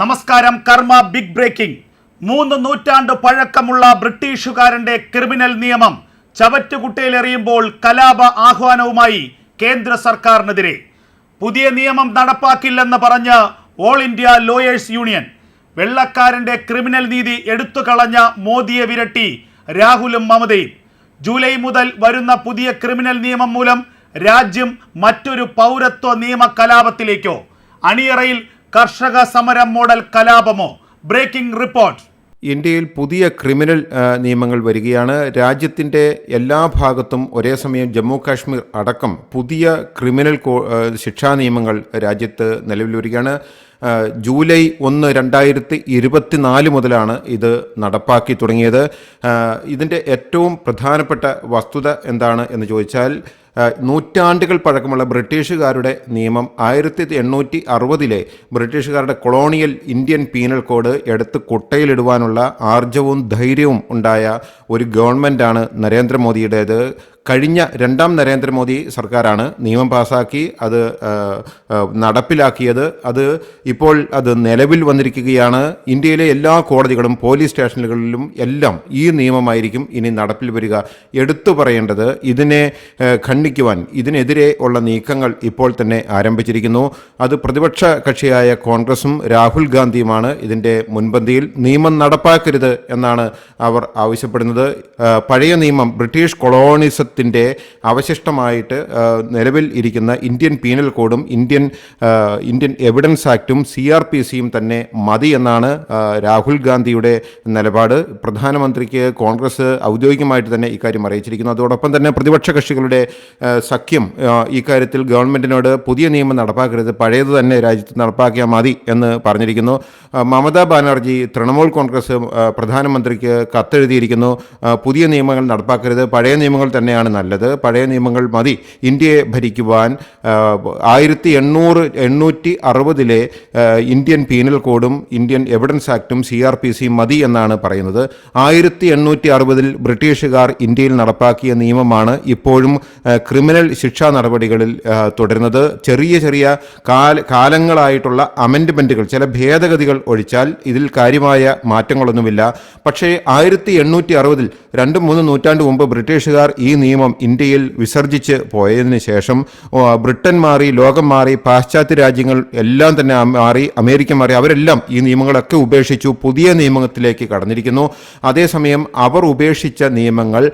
നമസ്കാരം കർമ്മ big breaking മൂന്ന് നൂറ്റാണ്ട് പഴക്കമുള്ള ബ്രിട്ടീഷുകാരന്റെ ക്രിമിനൽ നിയമം ചവറ്റുകുട്ടയിലെറിയുമ്പോൾ കലാപ ആഹ്വാനവുമായി കേന്ദ്ര സർക്കാരിനെതിരെ. പുതിയ നിയമം നടപ്പാക്കില്ലെന്ന് പറഞ്ഞ് ഓൾ ഇന്ത്യ ലോയേഴ്സ് യൂണിയൻ വെള്ളക്കാരന്റെ ക്രിമിനൽ നീതി എടുത്തു കളഞ്ഞ മോദിയെ വിരട്ടി രാഹുലും മമതയും. ജൂലൈ മുതൽ വരുന്ന പുതിയ ക്രിമിനൽ നിയമം മൂലം രാജ്യം മറ്റൊരു പൗരത്വ നിയമ കലാപത്തിലേക്കോ. അണിയറയിൽ കർഷക സമരം മോഡൽ കലാപമോ? ബ്രേക്കിംഗ് റിപ്പോർട്ട് ഇന്ത്യയിൽ പുതിയ ക്രിമിനൽ നിയമങ്ങൾ വരികയാണ്. രാജ്യത്തിന്റെ എല്ലാ ഭാഗത്തും ഒരേ സമയം ജമ്മു കാശ്മീർ അടക്കം പുതിയ ക്രിമിനൽ ശിക്ഷാ നിയമങ്ങൾ രാജ്യത്ത് നിലവിൽ വരികയാണ്. ജൂലൈ ഒന്ന് രണ്ടായിരത്തി ഇരുപത്തിനാല് മുതലാണ് ഇത് നടപ്പാക്കി തുടങ്ങിയത്. ഇതിന്റെ ഏറ്റവും പ്രധാനപ്പെട്ട വസ്തുത എന്താണ് എന്ന് ചോദിച്ചാൽ നൂറ്റാണ്ടുകൾ പഴക്കമുള്ള ബ്രിട്ടീഷുകാരുടെ നിയമം ആയിരത്തി എണ്ണൂറ്റി അറുപതിലെ ബ്രിട്ടീഷുകാരുടെ കൊളോണിയൽ ഇന്ത്യൻ പീനൽ കോഡ് എടുത്ത് കുട്ടയിലിടുവാനുള്ള ആർജവും ധൈര്യവും ഉണ്ടായ ഒരു ഗവൺമെന്റാണ് നരേന്ദ്രമോദിയുടേത്. കഴിഞ്ഞ രണ്ടാം നരേന്ദ്രമോദി സർക്കാരാണ് നിയമം പാസാക്കി അത് നടപ്പിലാക്കിയത്. അത് ഇപ്പോൾ അത് നിലവിൽ വന്നിരിക്കുകയാണ്. ഇന്ത്യയിലെ എല്ലാ കോടതികളും പോലീസ് സ്റ്റേഷനുകളിലും എല്ലാം ഈ നിയമമായിരിക്കും ഇനി നടപ്പിൽ വരിക. എടുത്തു പറയേണ്ടത് ഇതിനെ ഖണ്ഡിക്കുവാൻ ഇതിനെതിരെ ഉള്ള നീക്കങ്ങൾ ഇപ്പോൾ തന്നെ ആരംഭിച്ചിരിക്കുന്നു. അത് പ്രതിപക്ഷ കക്ഷിയായ കോൺഗ്രസും രാഹുൽ ഗാന്ധിയുമാണ് ഇതിന്റെ മുൻപന്തിയിൽ നിയമം നടപ്പാക്കരുത് എന്നാണ് അവർ ആവശ്യപ്പെടുന്നത്. പഴയ നിയമം ബ്രിട്ടീഷ് കൊളോണിസത്തിന്റെ അവശിഷ്ടമായിട്ട് നിലവിൽ ഇരിക്കുന്ന ഇന്ത്യൻ പീനൽ കോഡും ഇന്ത്യൻ ഇന്ത്യൻ എവിഡൻസ് ആക്റ്റും സി ആർ പി സിയും തന്നെ മതി എന്നാണ് രാഹുൽ ഗാന്ധിയുടെ നിലപാട്. പ്രധാനമന്ത്രിക്ക് കോൺഗ്രസ് ഔദ്യോഗികമായിട്ട് തന്നെ ഇക്കാര്യം അറിയിച്ചിരിക്കുന്നു. അതോടൊപ്പം തന്നെ പ്രതിപക്ഷ കക്ഷികളുടെ സഖ്യം ഇക്കാര്യത്തിൽ ഗവൺമെന്റിനോട് പുതിയ നിയമം നടപ്പാക്കരുത് പഴയത് തന്നെ രാജ്യത്ത് നടപ്പാക്കിയാൽ മതി എന്ന് പറഞ്ഞിരിക്കുന്നു. മമതാ ബാനർജി തൃണമൂൽ കോൺഗ്രസ് പ്രധാനമന്ത്രിക്ക് കത്തെഴുതിയിരിക്കുന്നു. പുതിയ നിയമങ്ങൾ നടപ്പാക്കരുത് പഴയ നിയമങ്ങൾ തന്നെയാണ് നല്ലത്. പഴയ നിയമങ്ങൾ മതി. ഇന്ത്യയെ ഭരിക്കുവാൻ ആയിരത്തി എണ്ണൂറ് എണ്ണൂറ്റി അറുപതിലെ ഇന്ത്യൻ പീനൽ കോഡും ഇന്ത്യൻ എവിഡൻസ് ആക്റ്റും സി ആർ പി സിയും മതി എന്നാണ് പറയുന്നത്. ആയിരത്തി എണ്ണൂറ്റി അറുപതിൽ ബ്രിട്ടീഷുകാർ ഇന്ത്യയിൽ നടപ്പാക്കിയ നിയമമാണ് ഇപ്പോഴും ക്രിമിനൽ ശിക്ഷാ നടപടികളിൽ തുടരുന്നത്. ചെറിയ ചെറിയ കാല കാലങ്ങളായിട്ടുള്ള അമെൻഡ്മെന്റുകൾ ചില ഭേദഗതികൾ ഒഴിച്ചാൽ ഇതിൽ കാര്യമായ മാറ്റങ്ങളൊന്നുമില്ല. പക്ഷേ ആയിരത്തി എണ്ണൂറ്റി അറുപതിൽ രണ്ട് മൂന്ന് നൂറ്റാണ്ട് മുമ്പ് ബ്രിട്ടീഷുകാർ ഈ നിയമം ഇന്ത്യയിൽ വിസർജിച്ച് പോയതിനു ശേഷം ബ്രിട്ടൻ മാറി ലോകം മാറി പാശ്ചാത്യ രാജ്യങ്ങൾ എല്ലാം തന്നെ മാറി അമേരിക്ക മാറി അവരെല്ലാം ഈ നിയമങ്ങളൊക്കെ ഉപേക്ഷിച്ചു പുതിയ നിയമത്തിലേക്ക് കടന്നിരിക്കുന്നു. അതേസമയം അവർ ഉപേക്ഷിച്ച നിയമങ്ങൾ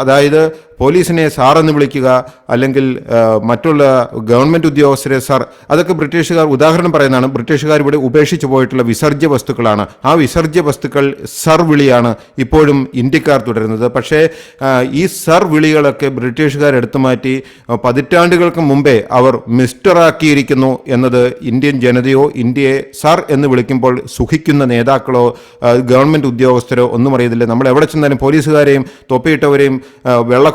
അതായത് പോലീസിനെ സാർ എന്ന് വിളിക്കുക അല്ലെങ്കിൽ മറ്റുള്ള ഗവൺമെന്റ് ഉദ്യോഗസ്ഥരെ സാർ അതൊക്കെ ബ്രിട്ടീഷുകാർ ഉദാഹരണം പറയുന്നതാണ്. ബ്രിട്ടീഷുകാർ ഇവിടെ ഉപേക്ഷിച്ചു പോയിട്ടുള്ള വിസർജ്യ വസ്തുക്കളാണ്. ആ വിസർജ്യ വസ്തുക്കൾ സർ വിളിയാണ് ഇപ്പോഴും ഇന്ത്യക്കാർ തുടരുന്നത്. പക്ഷേ ഈ സർ വിളികളൊക്കെ ബ്രിട്ടീഷുകാർ എടുത്തു മാറ്റി പതിറ്റാണ്ടുകൾക്ക് മുമ്പേ അവർ മിസ്റ്ററാക്കിയിരിക്കുന്നു എന്നത് ഇന്ത്യൻ ജനതയോ ഇന്ത്യയെ സർ എന്ന് വിളിക്കുമ്പോൾ സുഖിക്കുന്ന നേതാക്കളോ ഗവൺമെന്റ് ഉദ്യോഗസ്ഥരോ ഒന്നും അറിയത്തില്ല. നമ്മൾ എവിടെ ചെന്നാലും പോലീസുകാരെയും തൊപ്പിയിട്ടവരെയും ആ,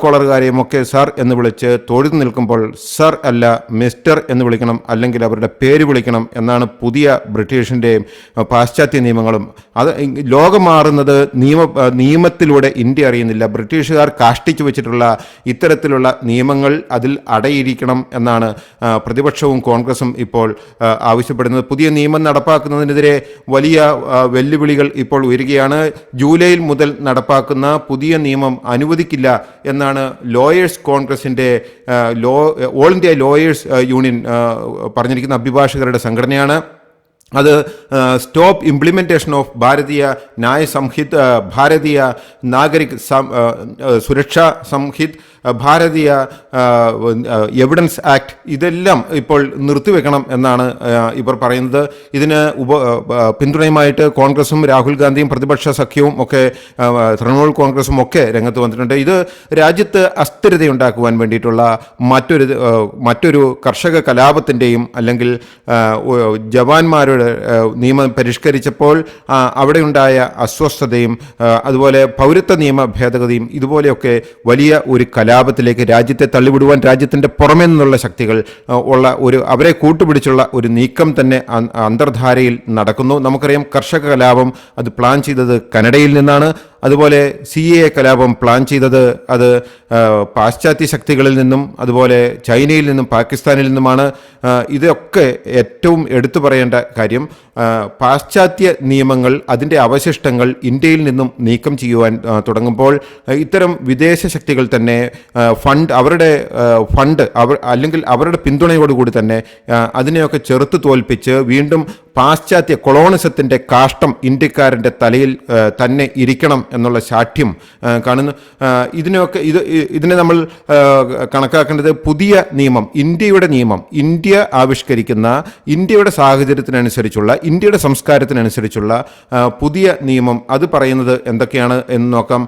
വെള്ളക്കോളറുകാരെയും ഒക്കെ സർ എന്ന് വിളിച്ച് തൊഴുതു നിൽക്കുമ്പോൾ സർ അല്ല മിസ്റ്റർ എന്ന് വിളിക്കണം അല്ലെങ്കിൽ അവരുടെ പേര് വിളിക്കണം എന്നാണ് പുതിയ ബ്രിട്ടീഷിന്റെയും പാശ്ചാത്യ നിയമങ്ങളും. അത് ലോകം മാറുന്നത് നിയമ നിയമത്തിലൂടെ ഇന്ത്യ അറിയുന്നില്ല. ബ്രിട്ടീഷുകാർ കാഷ്ടിച്ചു വെച്ചിട്ടുള്ള ഇത്തരത്തിലുള്ള നിയമങ്ങൾ അതിൽ അടയിരിക്കണം എന്നാണ് പ്രതിപക്ഷവും കോൺഗ്രസും ഇപ്പോൾ ആവശ്യപ്പെടുന്നത്. പുതിയ നിയമം നടപ്പാക്കുന്നതിനെതിരെ വലിയ വെല്ലുവിളികൾ ഇപ്പോൾ ഉയരുകയാണ്. ജൂലൈയിൽ മുതൽ നടപ്പാക്കുന്ന പുതിയ നിയമം അനുവദിക്കില്ല എന്നാണ് ലോയേഴ്സ് കോൺഗ്രസിന്റെ law all India lawyers union പറഞ്ഞിരിക്കുന്ന അഭിഭാഷകരുടെ സംഘടനയാണ്. അത് സ്റ്റോപ്പ് ഇംപ്ലിമെന്റേഷൻ ഓഫ് ഭാരതീയ ന്യായ സംഹിത് ഭാരതീയ നാഗരിക് സുരക്ഷാ സംഹിത് ഭാരതീയ എവിഡൻസ് ആക്ട് ഇതെല്ലാം ഇപ്പോൾ നിർത്തിവെക്കണം എന്നാണ് ഇവർ പറയുന്നത്. ഇതിന് ഉപ പിന്തുണയുമായിട്ട് കോൺഗ്രസും രാഹുൽ ഗാന്ധിയും പ്രതിപക്ഷ സഖ്യവും ഒക്കെ തൃണമൂൽ കോൺഗ്രസും ഒക്കെ രംഗത്ത് വന്നിട്ടുണ്ട്. ഇത് രാജ്യത്ത് അസ്ഥിരതയുണ്ടാക്കുവാൻ വേണ്ടിയിട്ടുള്ള മറ്റൊരു മറ്റൊരു കർഷക കലാപത്തിന്റെയും അല്ലെങ്കിൽ ജവാന്മാരുടെ നിയമം പരിഷ്കരിച്ചപ്പോൾ അവിടെയുണ്ടായ അസ്വസ്ഥതയും അതുപോലെ പൗരത്വ നിയമ ഭേദഗതിയും ഇതുപോലെയൊക്കെ വലിയ ഒരു കലാപത്തിലേക്ക് രാജ്യത്തെ തള്ളിവിടുവാൻ രാജ്യത്തിന്റെ പുറമേ നിന്നുള്ള ശക്തികൾ ഉള്ള ഒരു അവരെ കൂട്ടുപിടിച്ചുള്ള ഒരു നീക്കം തന്നെ അന്തർധാരയിൽ നടക്കുന്നു. നമുക്കറിയാം കർഷക കലാപം അത് പ്ലാൻ ചെയ്തത് കനഡയിൽ നിന്നാണ്. അതുപോലെ സി എ കലാപം പ്ലാൻ ചെയ്തത് അത് പാശ്ചാത്യ ശക്തികളിൽ നിന്നും അതുപോലെ ചൈനയിൽ നിന്നും പാകിസ്ഥാനിൽ നിന്നുമാണ്. ഇതൊക്കെ ഏറ്റവും എടുത്തു പറയേണ്ട കാര്യം പാശ്ചാത്യ നിയമങ്ങൾ അതിന്റെ അവശിഷ്ടങ്ങൾ ഇന്ത്യയിൽ നിന്നും നീക്കം ചെയ്യുവാൻ തുടങ്ങുമ്പോൾ ഇത്തരം വിദേശ ശക്തികൾ തന്നെ ഫണ്ട് അവരുടെ ഫണ്ട് അവർ അല്ലെങ്കിൽ അവരുടെ പിന്തുണയോടുകൂടി തന്നെ അതിനെയൊക്കെ ചെറുത്ത് തോൽപ്പിച്ച് വീണ്ടും പാശ്ചാത്യ കൊളോണിസത്തിന്റെ കാഷ്ടം ഇന്ത്യക്കാരന്റെ തലയിൽ തന്നെ ഇരിക്കണം എന്നുള്ള ശാഠ്യം കാണുന്നു. ഇതിനൊക്കെ ഇത് ഇതിനെ നമ്മൾ കണക്കാക്കേണ്ടത് പുതിയ നിയമം ഇന്ത്യയുടെ നിയമം. ഇന്ത്യ ആവിഷ്കരിക്കുന്ന ഇന്ത്യയുടെ സാഹചര്യത്തിനനുസരിച്ചുള്ള ഇന്ത്യയുടെ സംസ്കാരത്തിനനുസരിച്ചുള്ള പുതിയ നിയമം. അത് പറയുന്നത് എന്തൊക്കെയാണ് എന്ന് നോക്കാം.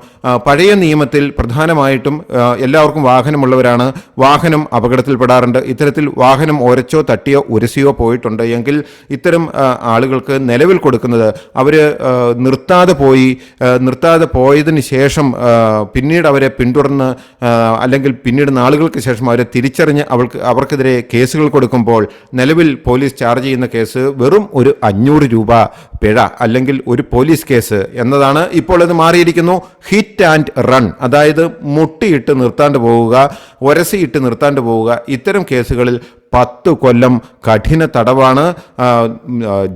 പഴയ നിയമത്തിൽ പ്രധാനമായിട്ടും എല്ലാവർക്കും വാഹനമുള്ളവരാണ്. വാഹനം അപകടത്തിൽപ്പെടാറുണ്ട്. ഇത്തരത്തിൽ വാഹനം ഒരച്ചോ തട്ടിയോ ഉരസിയോ പോയിട്ടുണ്ട്. എങ്കിൽ ഇത്തരം ആളുകൾക്ക് നിലവിൽ കൊടുക്കുന്നത്. അവർ നിർത്താതെ പോയി നിർത്താതെ പോയതിന് ശേഷം പിന്നീട് അവരെ പിന്തുടർന്ന് അല്ലെങ്കിൽ പിന്നീട് നാളുകൾക്ക് ശേഷം അവരെ തിരിച്ചറിഞ്ഞ് അവൾക്ക് അവർക്കെതിരെ കേസുകൾ കൊടുക്കുമ്പോൾ നിലവിൽ പോലീസ് ചാർജ് ചെയ്യുന്ന കേസ് വെറും ഒരു അഞ്ഞൂറ് രൂപ പിഴ അല്ലെങ്കിൽ ഒരു പോലീസ് കേസ് എന്നതാണ് ഇപ്പോൾ ഇത് മാറിയിരിക്കുന്നു. ഹിറ്റ് ആൻഡ് റൺ അതായത് മുട്ടിയിട്ട് നിർത്താണ്ട് പോവുക ഒരസിയിട്ട് നിർത്താണ്ട് പോവുക. ഇത്തരം കേസുകളിൽ പത്ത് കൊല്ലം കഠിന തടവാണ്.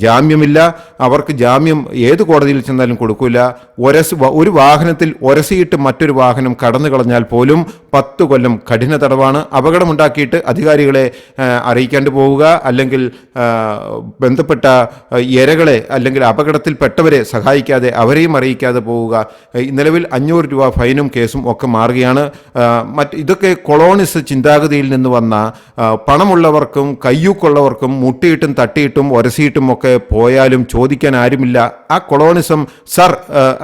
ജാമ്യമില്ല. അവർക്ക് ജാമ്യം ഏത് കോടതിയിൽ ചെന്നാലും കൊടുക്കില്ല ഒരസ് ഒരു വാഹനത്തിൽ ഒരസിയിട്ട് മറ്റൊരു വാഹനം കടന്നു കളഞ്ഞാൽ പോലും പത്ത് കൊല്ലം കഠിന തടവാണ്. അപകടമുണ്ടാക്കിയിട്ട് അധികാരികളെ അറിയിക്കാണ്ട് പോവുക. അല്ലെങ്കിൽ ബന്ധപ്പെട്ട ഇരകളെ അല്ലെങ്കിൽ അപകടത്തിൽപ്പെട്ടവരെ സഹായിക്കാതെ അവരെയും അറിയിക്കാതെ പോവുക. നിലവിൽ അഞ്ഞൂറ് രൂപ ഫൈനും കേസും ഒക്കെ മാറുകയാണ്. മറ്റ് ഇതൊക്കെ കൊളോണിസ് ചിന്താഗതിയിൽ നിന്ന് വന്ന പണമുള്ളവർക്കും കയ്യൂക്കുള്ളവർക്കും മുട്ടിയിട്ടും തട്ടിയിട്ടും ഒരസിയിട്ടും ഒക്കെ പോയാലും ചോദിക്കാൻ ആരുമില്ല. ആ കൊളോണിസം സർ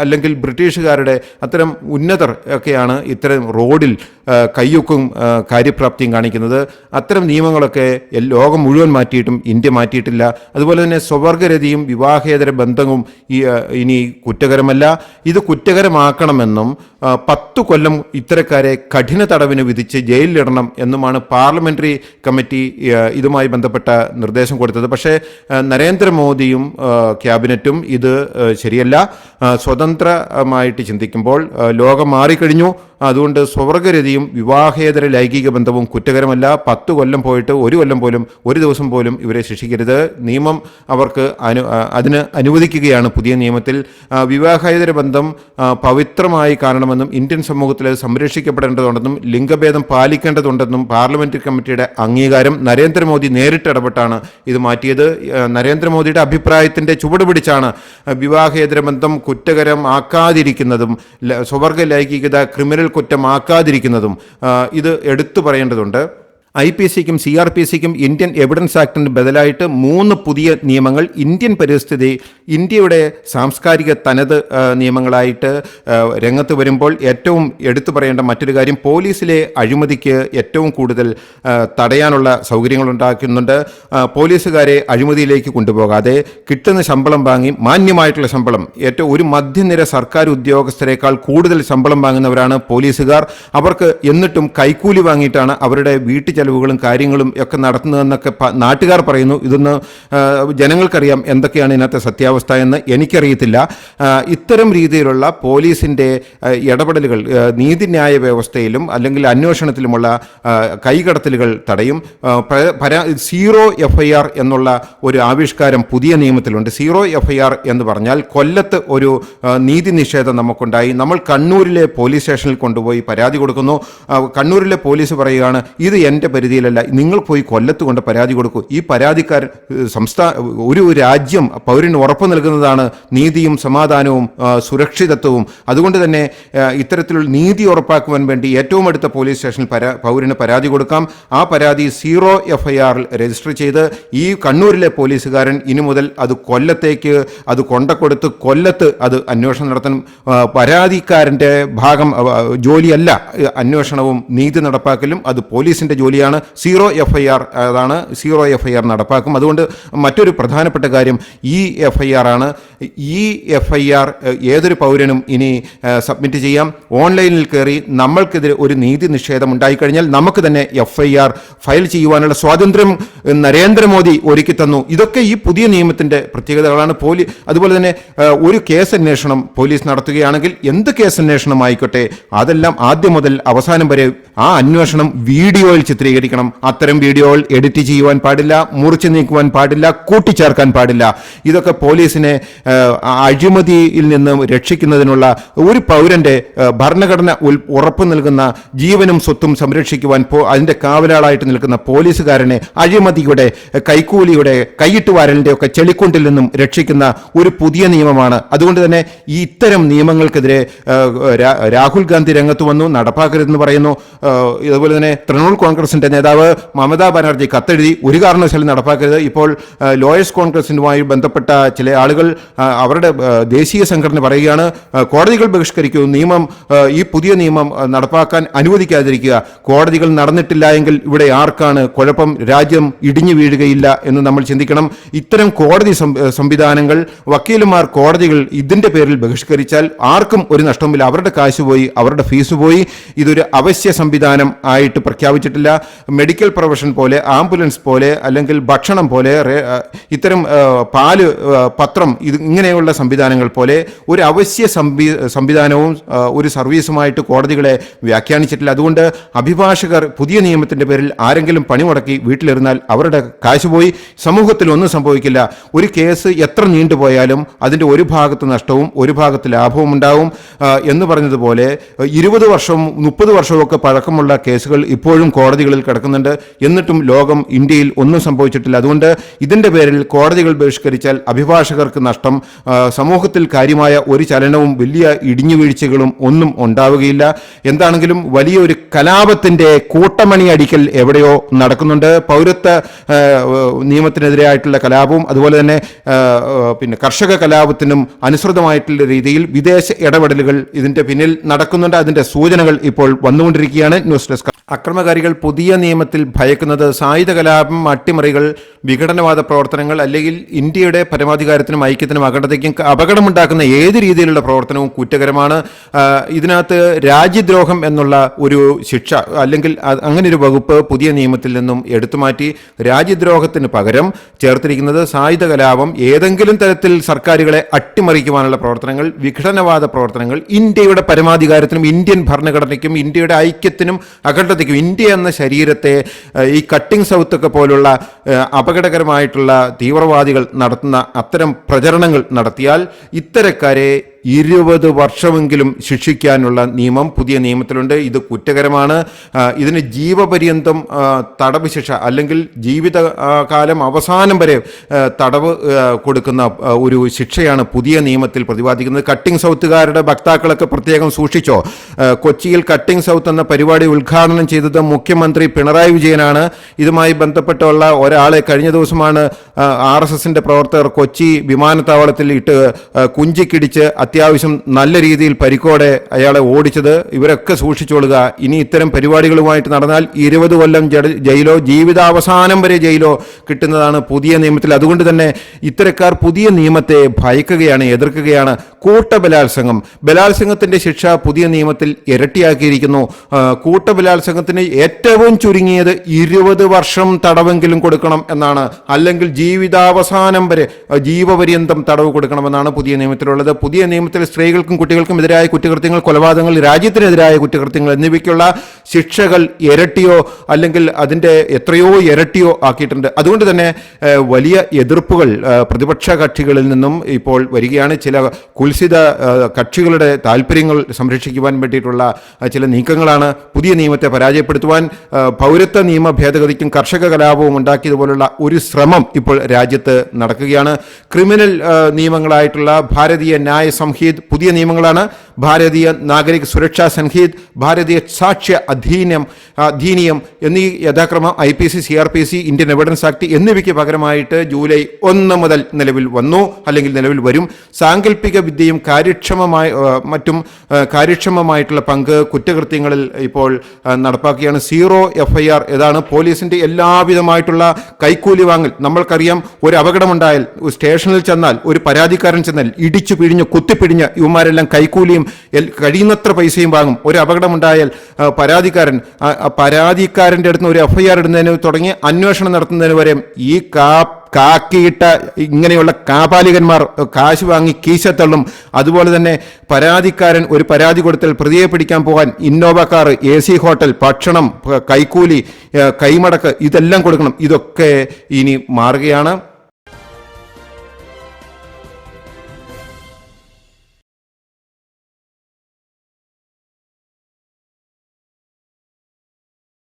അല്ലെങ്കിൽ ബ്രിട്ടീഷുകാരുടെ അത്തരം ഉന്നതർ ഒക്കെയാണ് ഇത്തരം റോഡിൽ കയ്യൊക്കും കാര്യപ്രാപ്തിയും കാണിക്കുന്നത്. അത്തരം നിയമങ്ങളൊക്കെ ലോകം മുഴുവൻ മാറ്റിയിട്ടും ഇന്ത്യ മാറ്റിയിട്ടില്ല. അതുപോലെ തന്നെ സ്വവർഗരതിയും വിവാഹേതര ബന്ധവും ഇനി കുറ്റകരമല്ല. ഇത് കുറ്റകരമാക്കണമെന്നും പത്തു കൊല്ലം ഇത്തരക്കാരെ കഠിന തടവിന് വിധിച്ച് ജയിലിലിടണം എന്നുമാണ് പാർലമെന്ററി കമ്മിറ്റി ഇതുമായി ബന്ധപ്പെട്ട നിർദ്ദേശം കൊടുത്തത്. പക്ഷേ നരേന്ദ്രമോദിയും ക്യാബിനറ്റും ഇത് ശരിയല്ല. സ്വതന്ത്രമായിട്ട് ചിന്തിക്കുമ്പോൾ ലോകം മാറിക്കഴിഞ്ഞു. അതുകൊണ്ട് സ്വർഗരതിയും വിവാഹേതര ലൈംഗിക ബന്ധവും കുറ്റകരമല്ല. പത്ത് കൊല്ലം പോയിട്ട് ഒരു കൊല്ലം പോലും ഒരു ദിവസം പോലും ഇവരെ ശിക്ഷിക്കരുത്. നിയമം അവർക്ക് അനു അതിന് അനുവദിക്കുകയാണ് പുതിയ നിയമത്തിൽ. വിവാഹേതര ബന്ധം പവിത്രമായി കാണണമെന്നും ഇന്ത്യൻ സമൂഹത്തിൽ അത് സംരക്ഷിക്കപ്പെടേണ്ടതുണ്ടെന്നും ലിംഗഭേദം പാലിക്കേണ്ടതുണ്ടെന്നും പാർലമെന്ററി കമ്മിറ്റിയുടെ അംഗീകാരം നരേന്ദ്രമോദി നേരിട്ട് ഇടപെട്ടാണ് ഇത് മാറ്റിയത്. നരേന്ദ്രമോദിയുടെ അഭിപ്രായത്തിന്റെ ചുവട് പിടിച്ചാണ് വിവാഹേതര ബന്ധം കുറ്റകരം ആക്കാതിരിക്കുന്നതും സ്വർഗ ലൈംഗികത ക്രിമിനൽ കുറ്റമാക്കാതിരിക്കുന്നതും ഇത് എടുത്തു പറയേണ്ടതുണ്ട്. ഐ പി സിക്കും സി ആർ പി സിക്കും ഇന്ത്യൻ എവിഡൻസ് ആക്ടിന് ബദലായിട്ട് മൂന്ന് പുതിയ നിയമങ്ങൾ ഇന്ത്യൻ പരിസ്ഥിതി ഇന്ത്യയുടെ സാംസ്കാരിക തനത് നിയമങ്ങളായിട്ട് രംഗത്ത് വരുമ്പോൾ ഏറ്റവും എടുത്തു പറയേണ്ട മറ്റൊരു കാര്യം പോലീസിലെ അഴിമതിക്ക് ഏറ്റവും കൂടുതൽ തടയാനുള്ള സൗകര്യങ്ങൾ ഉണ്ടാക്കുന്നുണ്ട് പോലീസുകാരെ അഴിമതിയിലേക്ക് കൊണ്ടുപോകാതെ കിട്ടുന്ന ശമ്പളം വാങ്ങി മാന്യമായിട്ടുള്ള ശമ്പളം ഏറ്റവും ഒരു മധ്യനിര സർക്കാർ ഉദ്യോഗസ്ഥരെക്കാൾ കൂടുതൽ ശമ്പളം വാങ്ങുന്നവരാണ് പോലീസുകാർ. അവർക്ക് എന്നിട്ടും കൈക്കൂലി വാങ്ങിയിട്ടാണ് അവരുടെ വീട്ടു ചെലവുകളും കാര്യങ്ങളും ഒക്കെ നടത്തുന്നതെന്നൊക്കെ നാട്ടുകാർ പറയുന്നു. ഇതൊന്ന് ജനങ്ങൾക്കറിയാം എന്തൊക്കെയാണ് ഇതിനകത്തെ സത്യാവസ്ഥ എന്ന് എനിക്കറിയത്തില്ല. ഇത്തരം രീതിയിലുള്ള പോലീസിന്റെ ഇടപെടലുകൾ നീതിന്യായ വ്യവസ്ഥയിലും അല്ലെങ്കിൽ അന്വേഷണത്തിലുമുള്ള കൈകടത്തലുകൾ തടയും. സീറോ എഫ് ഐ ആർ എന്നുള്ള ഒരു ആവിഷ്കാരം പുതിയ നിയമത്തിലുണ്ട്. സീറോ എഫ് ഐ ആർ എന്ന് പറഞ്ഞാൽ കൊല്ലത്ത് ഒരു നീതി നിഷേധം നമുക്കുണ്ടായി. നമ്മൾ കണ്ണൂരിലെ പോലീസ് സ്റ്റേഷനിൽ കൊണ്ടുപോയി പരാതി കൊടുക്കുന്നു. കണ്ണൂരിലെ പോലീസ് പറയുകയാണ് ഇത് എന്റെ പരിധിയിലല്ല. നിങ്ങൾ പോയി കൊല്ലത്ത് കൊണ്ട് പരാതി കൊടുക്കൂ. ഈ പരാതിക്കാരൻ സംസ്ഥാന ഒരു രാജ്യം പൗരന് ഉറപ്പ് നൽകുന്നതാണ് നീതിയും സമാധാനവും സുരക്ഷിതത്വവും. അതുകൊണ്ട് തന്നെ ഇത്തരത്തിലുള്ള നീതി ഉറപ്പാക്കുവാൻ വേണ്ടി ഏറ്റവും അടുത്ത പോലീസ് സ്റ്റേഷനിൽ പരാ പൗരന് പരാതി കൊടുക്കാം. ആ പരാതി സീറോ എഫ് ഐ ആറിൽ രജിസ്റ്റർ ചെയ്ത് ഈ കണ്ണൂരിലെ പോലീസുകാരൻ ഇനി മുതൽ അത് കൊല്ലത്തേക്ക് അത് കൊണ്ടക്കൊടുത്ത് കൊല്ലത്ത് അത് അന്വേഷണം നടത്തണം. പരാതിക്കാരന്റെ ഭാഗം ജോലിയല്ല. അന്വേഷണവും നീതി നടപ്പാക്കലും അത് പോലീസിന്റെ ജോലിയാണ് കൂടിയാണ് സീറോ എഫ് ഐ ആർ അതാണ് സീറോ എഫ് ഐ ആർ നടപ്പാക്കും. അതുകൊണ്ട് മറ്റൊരു പ്രധാനപ്പെട്ട കാര്യം ഈ എഫ് ഐ ആർ ആണ്. ഈ എഫ് ഐ ആർ ഏതൊരു പൗരനും ഇനി സബ്മിറ്റ് ചെയ്യാം. ഓൺലൈനിൽ കയറി നമ്മൾക്കെതിരെ ഒരു നീതി നിഷേധം ഉണ്ടായിക്കഴിഞ്ഞാൽ നമുക്ക് തന്നെ എഫ് ഐ ആർ ഫയൽ ചെയ്യുവാനുള്ള സ്വാതന്ത്ര്യം നരേന്ദ്രമോദി ഒരുക്കി തന്നു. ഇതൊക്കെ ഈ പുതിയ നിയമത്തിന്റെ പ്രത്യേകതകളാണ്. പോലീ അതുപോലെ തന്നെ ഒരു കേസ് അന്വേഷണം പോലീസ് നടത്തുകയാണെങ്കിൽ എന്ത് കേസ് അന്വേഷണം ആയിക്കോട്ടെ? അതെല്ലാം ആദ്യം മുതൽ അവസാനം വരെ ആ അന്വേഷണം വീഡിയോയിൽ ചിത്രീകരിക്കണം അത്തരം വീഡിയോകൾ എഡിറ്റ് ചെയ്യുവാൻ പാടില്ല മുറിച്ചു നീക്കുവാൻ പാടില്ല കൂട്ടിച്ചേർക്കാൻ പാടില്ല. ഇതൊക്കെ പോലീസിനെ അഴിമതിയിൽ നിന്ന് രക്ഷിക്കുന്നതിനുള്ള ഒരു പൗരന്റെ ഭരണഘടന ഉറപ്പു നൽകുന്ന ജീവനും സ്വത്തും സംരക്ഷിക്കുവാൻ അതിന്റെ കാവലാളായിട്ട് നിൽക്കുന്ന പോലീസുകാരനെ അഴിമതിയുടെ കൈക്കൂലിയുടെ കൈയിട്ടുവാരലിന്റെ ഒക്കെ ചെളിക്കുണ്ടിൽ നിന്നും രക്ഷിക്കുന്ന ഒരു പുതിയ നിയമമാണ്. അതുകൊണ്ട് തന്നെ ഇത്തരം നിയമങ്ങൾക്കെതിരെ രാഹുൽ ഗാന്ധി രംഗത്ത് വന്നു നടപ്പാക്കരുതെന്ന് പറയുന്നു. അതുപോലെ തന്നെ തൃണമൂൽ കോൺഗ്രസിന്റെ നേതാവ് മമതാ ബാനർജി കത്തെഴുതി ഒരു കാരണവശാലും നടപ്പാക്കരുത്. ഇപ്പോൾ ലോയേഴ്സ് കോൺഗ്രസിനുമായി ബന്ധപ്പെട്ട ചില ആളുകൾ അവരുടെ ദേശീയ സംഘടന പറയുകയാണ് കോടതികൾ ബഹിഷ്കരിക്കൂ നിയമം ഈ പുതിയ നിയമം നടപ്പാക്കാൻ അനുവദിക്കാതിരിക്കുക. കോടതികൾ നടന്നിട്ടില്ല എങ്കിൽ ഇവിടെ ആർക്കാണ് കുഴപ്പം? രാജ്യം ഇടിഞ്ഞു വീഴുകയില്ല എന്ന് നമ്മൾ ചിന്തിക്കണം. ഇത്തരം കോടതി സംവിധാനങ്ങൾ വക്കീലുമാർ കോടതികൾ ഇതിന്റെ പേരിൽ ബഹിഷ്കരിച്ചാൽ ആർക്കും ഒരു നഷ്ടവുമില്ല. അവരുടെ കാശ് പോയി അവരുടെ ഫീസ് പോയി. ഇതൊരു അവശ്യ സംവിധാനം ആയിട്ട് പ്രഖ്യാപിച്ചിട്ടില്ല. മെഡിക്കൽ പ്രൊഫഷൻ പോലെ ആംബുലൻസ് പോലെ അല്ലെങ്കിൽ ഭക്ഷണം പോലെ ഇത്തരം പാൽ പത്രം ഇത് ഇങ്ങനെയുള്ള സംവിധാനങ്ങൾ പോലെ ഒരു അവശ്യ സംവി സംവിധാനവും ഒരു സർവീസുമായിട്ട് കോടതികളെ വ്യാഖ്യാനിച്ചിട്ടില്ല. അതുകൊണ്ട് അഭിഭാഷകർ പുതിയ നിയമത്തിന്റെ പേരിൽ ആരെങ്കിലും പണിമുടക്കി വീട്ടിലിരുന്നാൽ അവരുടെ കാശ് പോയി സമൂഹത്തിൽ ഒന്നും സംഭവിക്കില്ല. ഒരു കേസ് എത്ര നീണ്ടുപോയാലും അതിന്റെ ഒരു ഭാഗത്ത് നഷ്ടവും ഒരു ഭാഗത്ത് ലാഭവും ഉണ്ടാവും. എന്ന് പറഞ്ഞതുപോലെ ഇരുപത് വർഷവും മുപ്പത് വർഷവും ഒക്കെ പഴക്കമുള്ള കേസുകൾ ഇപ്പോഴും കോടതികളിൽ കിടക്കുന്നുണ്ട്. എന്നിട്ടും ലോകം ഇന്ത്യയിൽ ഒന്നും സംഭവിച്ചിട്ടില്ല. അതുകൊണ്ട് ഇതിന്റെ പേരിൽ കോടതികൾ ബഹിഷ്കരിച്ചാൽ അഭിഭാഷകർക്ക് നഷ്ടം. സമൂഹത്തിൽ കാര്യമായ ഒരു ചലനവും വലിയ ഇടിഞ്ഞുവീഴ്ചകളും ഒന്നും ഉണ്ടാവുകയില്ല. എന്താണെങ്കിലും വലിയൊരു കലാപത്തിന്റെ കൂട്ടമണി അടിക്കൽ എവിടെയോ നടക്കുന്നുണ്ട്. പൗരത്വ നിയമത്തിനെതിരായിട്ടുള്ള കലാപവും അതുപോലെ തന്നെ പിന്നെ കർഷക കലാപത്തിനും അനുസൃതമായിട്ടുള്ള രീതിയിൽ വിദേശ ഇടപെടലുകൾ ഇതിന്റെ പിന്നിൽ നടക്കുന്നുണ്ട്. അതിന്റെ സൂചനകൾ ഇപ്പോൾ വന്നുകൊണ്ടിരിക്കുകയാണ്. ന്യൂസ് ഡെസ്ക് അക്രമകാരികൾ പുതിയ നിയമത്തിൽ ഭയക്കുന്നത് സായുധ കലാപം അട്ടിമറികൾ വിഘടനവാദ പ്രവർത്തനങ്ങൾ അല്ലെങ്കിൽ ഇന്ത്യയുടെ പരമാധികാരത്തിനും ഐക്യത്തിനും അഖണ്ഡതയ്ക്കും അപകടമുണ്ടാക്കുന്ന ഏത് രീതിയിലുള്ള പ്രവർത്തനവും കുറ്റകരമാണ്. ഇതിനകത്ത് രാജ്യദ്രോഹം എന്നുള്ള ഒരു ശിക്ഷ അല്ലെങ്കിൽ അങ്ങനെ ഒരു വകുപ്പ് പുതിയ നിയമത്തിൽ നിന്നും എടുത്തുമാറ്റി രാജ്യദ്രോഹത്തിന് പകരം ചേർത്തിരിക്കുന്നത് സായുധ കലാപം ഏതെങ്കിലും തരത്തിൽ സർക്കാരുകളെ അട്ടിമറിക്കുവാനുള്ള പ്രവർത്തനങ്ങൾ വിഘടനവാദ പ്രവർത്തനങ്ങൾ ഇന്ത്യയുടെ പരമാധികാരത്തിനും ഇന്ത്യൻ ഭരണഘടനയ്ക്കും ഇന്ത്യയുടെ ഐക്യത്തിനും അഖണ്ഡതയ്ക്കും ഇന്ത്യ എന്ന ശരീരത്തെ ഈ കട്ടിംഗ് സൗത്ത് ഒക്കെ പോലുള്ള അപകടകരമായിട്ടുള്ള തീവ്രവാദികൾ നടത്തുന്ന അത്തരം പ്രചരണങ്ങൾ നടത്തിയാൽ ഇത്തരക്കാരെ ഇരുപത് വർഷമെങ്കിലും ശിക്ഷിക്കാനുള്ള നിയമം പുതിയ നിയമത്തിലുണ്ട്. ഇത് കുറ്റകരമാണ്. ഇതിന് ജീവപര്യന്തം തടവ് ശിക്ഷ അല്ലെങ്കിൽ ജീവിതകാലം അവസാനം വരെ തടവ് കൊടുക്കുന്ന ഒരു ശിക്ഷയാണ് പുതിയ നിയമത്തിൽ പ്രതിപാദിക്കുന്നത്. കട്ടിംഗ് സൗത്തുകാരുടെ ഭക്താക്കളൊക്കെ പ്രത്യേകം സൂക്ഷിച്ചോ? കൊച്ചിയിൽ കട്ടിംഗ് സൗത്ത് എന്ന പരിപാടി ഉദ്ഘാടനം ചെയ്തത് മുഖ്യമന്ത്രി പിണറായി വിജയനാണ്. ഇതുമായി ബന്ധപ്പെട്ടുള്ള ഒരാളെ കഴിഞ്ഞ ദിവസമാണ് ആർ എസ് എസിന്റെ പ്രവർത്തകർ കൊച്ചി വിമാനത്താവളത്തിൽ ഇട്ട് കുഞ്ചിക്കിടിച്ച് കുഞ്ചിക്കിടിച്ച് അത്യാവശ്യം നല്ല രീതിയിൽ പരിക്കോടെ അയാളെ ഓടിച്ചത്. ഇവരൊക്കെ സൂക്ഷിച്ചോളുക ഇനി ഇത്തരം പരിപാടികളുമായിട്ട് നടന്നാൽ ഇരുപത് കൊല്ലം ജയിലോ ജീവിതാവസാനം വരെ ജയിലോ കിട്ടുന്നതാണ് പുതിയ നിയമത്തിൽ. അതുകൊണ്ട് തന്നെ ഇത്തരക്കാർ പുതിയ നിയമത്തെ ഭയക്കുകയാണ് എതിർക്കുകയാണ്. കൂട്ടബലാത്സംഗം. ബലാത്സംഗത്തിന്റെ ശിക്ഷ പുതിയ നിയമത്തിൽ ഇരട്ടിയാക്കിയിരിക്കുന്നു. കൂട്ടബലാത്സംഗത്തിന് ഏറ്റവും ചുരുങ്ങിയത് ഇരുപത് വർഷം തടവെങ്കിലും കൊടുക്കണം എന്നാണ്. അല്ലെങ്കിൽ ജീവിതാവസാനം വരെ ജീവപര്യന്തം തടവ് കൊടുക്കണമെന്നാണ് പുതിയ നിയമത്തിലുള്ളത്. പുതിയ നിയമത്തിൽ സ്ത്രീകൾക്കും കുട്ടികൾക്കും എതിരായ കുറ്റകൃത്യങ്ങൾ കൊലപാതകങ്ങൾ രാജ്യത്തിനെതിരായ കുറ്റകൃത്യങ്ങൾ എന്നിവയ്ക്കുള്ള ശിക്ഷകൾ ഇരട്ടിയോ അല്ലെങ്കിൽ അതിന്റെ എത്രയോ ഇരട്ടിയോ ആക്കിയിട്ടുണ്ട്. അതുകൊണ്ട് തന്നെ വലിയ എതിർപ്പുകൾ പ്രതിപക്ഷ കക്ഷികളിൽ നിന്നും ഇപ്പോൾ വരികയാണ്. ചില കുൽസിത കക്ഷികളുടെ താല്പര്യങ്ങൾ സംരക്ഷിക്കുവാൻ വേണ്ടിയിട്ടുള്ള ചില നീക്കങ്ങളാണ് പുതിയ നിയമത്തെ പരാജയപ്പെടുത്തുവാൻ പൗരത്വ നിയമ ഭേദഗതിക്കും കർഷക കലാപവും ഉണ്ടാക്കിയതുപോലുള്ള ഒരു ശ്രമം ഇപ്പോൾ രാജ്യത്ത് നടക്കുകയാണ്. ക്രിമിനൽ നിയമങ്ങളായിട്ടുള്ള ഭാരതീയ ന്യായ സംഹിത് പുതിയ നിയമങ്ങളാണ്. ഭാരതീയ നാഗരിക സുരക്ഷാ സംഹിത് ഭാരതീയ സാക്ഷ്യ അധീനം അധീനിയം എന്നീ യഥാക്രമം I P C C R P C Indian evidence act എന്നിവയ്ക്ക് പകരമായിട്ട് ജൂലൈ ഒന്ന് മുതൽ നിലവിൽ വന്നു അല്ലെങ്കിൽ നിലവിൽ വരും. സാങ്കല്പിക വിദ്യ വിദ്യയും കാര്യക്ഷമമായി മറ്റും കാര്യക്ഷമമായിട്ടുള്ള പങ്ക് കുറ്റകൃത്യങ്ങളിൽ ഇപ്പോൾ നടപ്പാക്കുകയാണ്. സീറോ എഫ് ഐ ആർ ഏതാണ്? പോലീസിന്റെ എല്ലാവിധമായിട്ടുള്ള കൈക്കൂലി വാങ്ങൽ. നമ്മൾക്കറിയാം ഒരു അപകടമുണ്ടായാൽ സ്റ്റേഷനിൽ ചെന്നാൽ ഒരു പരാതിക്കാരൻ ചെന്നാൽ ഇടിച്ചു പിഴിഞ്ഞ് കുത്തിപ്പിഴിഞ്ഞ് ഇവന്മാരെല്ലാം കൈക്കൂലിയും കഴിയുന്നത്ര പൈസയും വാങ്ങും. ഒരു അപകടമുണ്ടായാൽ പരാതിക്കാരൻ പരാതിക്കാരന്റെ അടുത്ത് ഒരു എഫ് ഐ ആർ ഇടുന്നതിന് തുടങ്ങി അന്വേഷണം നടത്തുന്നതിന് വരെ ഈ കാ കാക്കിയിട്ട ഇങ്ങനെയുള്ള കാപാലികന്മാർ കാശ് വാങ്ങി കീശ തള്ളും അതുപോലെ തന്നെ പരാതിക്കാരൻ ഒരു പരാതി കൊടുത്താൽ പ്രതിയെ പിടിക്കാൻ പോകാൻ Innova car A C hotel ഭക്ഷണം കൈക്കൂലി കൈമടക്ക് ഇതെല്ലാം കൊടുക്കണം. ഇതൊക്കെ ഇനി മാറുകയാണ്.